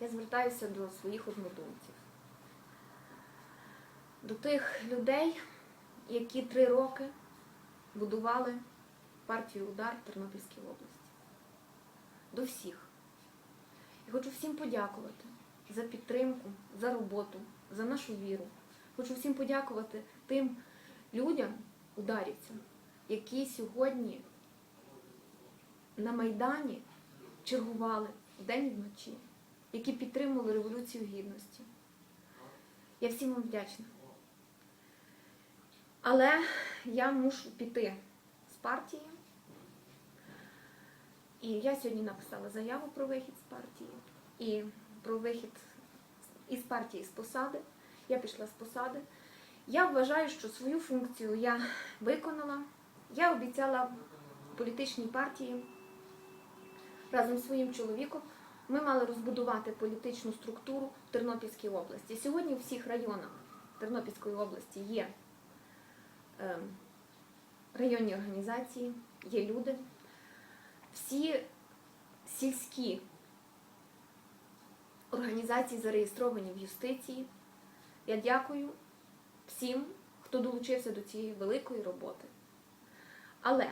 я звертаюся до своїх однодумців, до тих людей, які три роки будували партію Удар в Тернопільській області. До всіх. Я хочу всім подякувати за підтримку, за роботу, за нашу віру. Хочу всім подякувати тим людям, ударівцям, які сьогодні на Майдані чергували вдень і вночі, які підтримували Революцію Гідності. Я всім вам вдячна. Але я мушу піти з партії. І я сьогодні написала заяву про вихід з партії і про вихід із партії з посади. Я пішла з посади. Я вважаю, що свою функцію я виконала. Я обіцяла політичній партії разом з своїм чоловіком. Ми мали розбудувати політичну структуру в Тернопільській області. Сьогодні в всіх районах Тернопільської області є ем, районні організації, є люди. Всі сільські організації зареєстровані в юстиції. Я дякую всім, хто долучився до цієї великої роботи. Але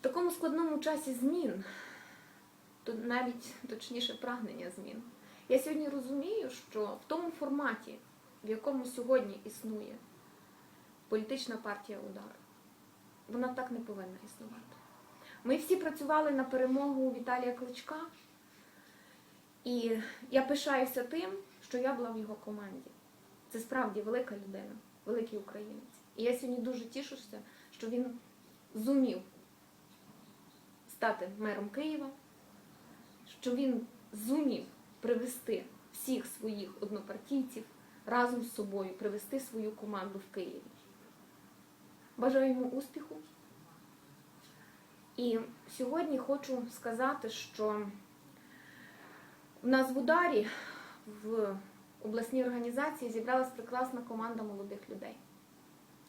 в такому складному часі змін, то навіть точніше прагнення змін, я сьогодні розумію, що в тому форматі, в якому сьогодні існує політична партія удар, вона так не повинна існувати. Ми всі працювали на перемогу Віталія Кличка, і я пишаюся тим, що я була в його команді. Це справді велика людина, великий українець. І я сьогодні дуже тішуся, що він зумів стати мером Києва, що він зумів привести всіх своїх однопартійців разом з собою, привести свою команду в Києві. Бажаю йому успіху. І сьогодні хочу сказати, що в нас в ударі в обласній організації зібралась прекрасна команда молодих людей,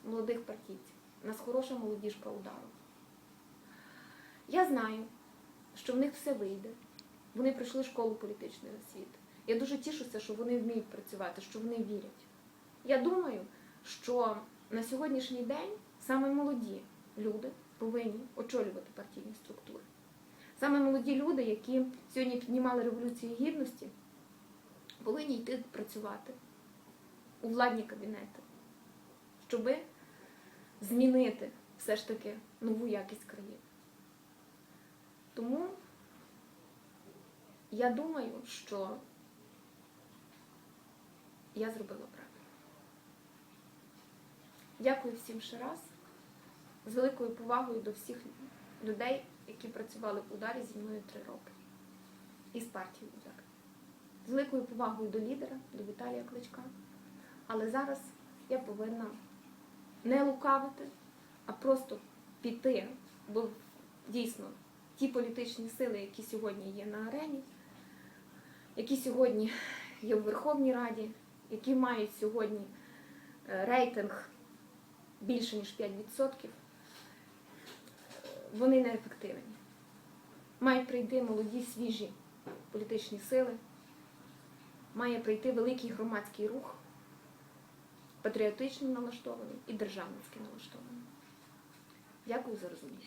молодих партійців. У нас хороша молодіжка удару. Я знаю, що в них все вийде. Вони пройшли школу політичної освіти. Я дуже тішуся, що вони вміють працювати, що вони вірять. Я думаю, що на сьогоднішній день саме молоді люди повинні очолювати партійні структури. Саме молоді люди, які сьогодні піднімали революцію гідності, повинні йти працювати у владні кабінети, щоб змінити все ж таки нову якість країни. Тому я думаю, що я зробила правильно. Дякую всім ще раз. З великою повагою до всіх людей, які працювали в ударі зі мною три роки. І з партією удар. З великою повагою до лідера, до Віталія Кличка. Але зараз я повинна не лукавити, а просто піти, бо дійсно ті політичні сили, які сьогодні є на арені, які сьогодні є в Верховній Раді, які мають сьогодні е, рейтинг більше ніж 5%, вони неефективні. Мають прийти молоді, свіжі політичні сили, має прийти великий громадський рух, патріотично налаштований і державницьки налаштований. Дякую за розуміння.